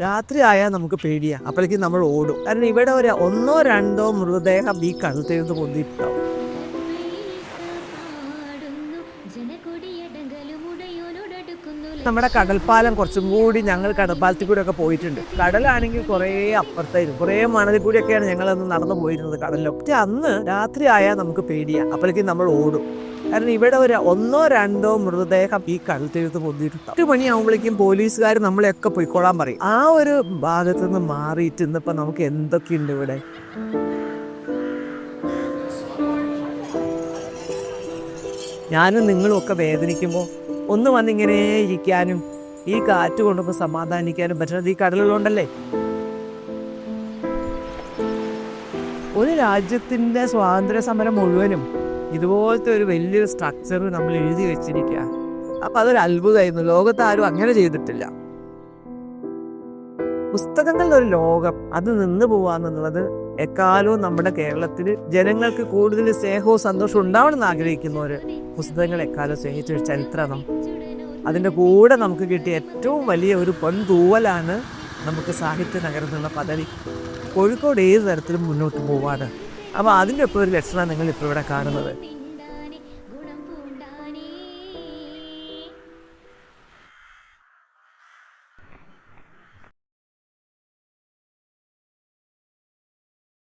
രാത്രി ആയാൽ നമുക്ക് പേടിയാ. അപ്പോഴേക്കും നമ്മൾ ഓടും. കാരണം ഇവിടെ ഒരു ഒന്നോ രണ്ടോ മൃതദേഹം ഈ കഴുത്തേന്ന് പൊന്തിയിട്ടുണ്ടാവും. നമ്മുടെ കടൽപ്പാലം കുറച്ചും കൂടി ഞങ്ങൾ കടൽപ്പാലത്തിൽ കൂടെ ഒക്കെ പോയിട്ടുണ്ട്. കടലാണെങ്കിൽ കുറേ അപ്പുറത്തായിരുന്നു. കുറേ മണലിൽ കൂടിയൊക്കെയാണ് ഞങ്ങൾ അന്ന് നടന്നു പോയിരുന്നത് കടലിലൊക്കെ അന്ന് രാത്രി ആയാൽ നമുക്ക് പേടിയാ. അപ്പോഴേക്കും നമ്മൾ ഓടും. കാരണം ഇവിടെ ഒരു ഒന്നോ രണ്ടോ മൃതദേഹം ഈ കഴുത്തെഴുത്ത് പൊന്തിയിട്ടുണ്ട്. എട്ട് മണിയാകുമ്പോഴേക്കും പോലീസുകാർ നമ്മളെയൊക്കെ പോയിക്കോളാൻ പറയും. ആ ഒരു ഭാഗത്ത് നിന്ന് മാറിയിട്ട് ഇന്നിപ്പോൾ നമുക്ക് എന്തൊക്കെയുണ്ട് ഇവിടെ? ഞാനും നിങ്ങളും ഒക്കെ വേദനിക്കുമ്പോൾ ഒന്ന് വന്നിങ്ങനെ ഇരിക്കാനും ഈ കാറ്റ് കൊണ്ടൊക്കെ സമാധാനിക്കാനും പറ്റുന്നത് ഈ കടലുള്ളതുകൊണ്ടല്ലേ? ഒരു രാജ്യത്തിന്റെ സ്വാതന്ത്ര്യ സമരം മുഴുവനും ഇതുപോലത്തെ ഒരു വലിയൊരു സ്ട്രക്ചർ നമ്മൾ എഴുതി വെച്ചിരിക്കുക അപ്പം അതൊരു അത്ഭുതമായിരുന്നു. ലോകത്ത് ആരും അങ്ങനെ ചെയ്തിട്ടില്ല. പുസ്തകങ്ങളുടെ ഒരു ലോകം അത് നിന്ന് പോവാന്നുള്ളത് എക്കാലവും നമ്മുടെ കേരളത്തിൽ ജനങ്ങൾക്ക് കൂടുതൽ സ്നേഹവും സന്തോഷവും ഉണ്ടാവണമെന്ന് ആഗ്രഹിക്കുന്നവർ പുസ്തകങ്ങൾ എക്കാലവും സ്നേഹിച്ച ഒരു ചരിത്രം. അതിന്റെ കൂടെ നമുക്ക് കിട്ടിയ ഏറ്റവും വലിയ ഒരു പൊൻതൂവലാണ് നമുക്ക് സാഹിത്യ നഗരം എന്നുള്ള പദവി. കോഴിക്കോട് ഏത് തരത്തിലും മുന്നോട്ട് പോവാണ്? അപ്പോൾ അതിന്റെ ഒപ്പം ഒരു ലക്ഷണമാണ് നിങ്ങൾ ഇപ്പോൾ ഇവിടെ കാണുന്നത്.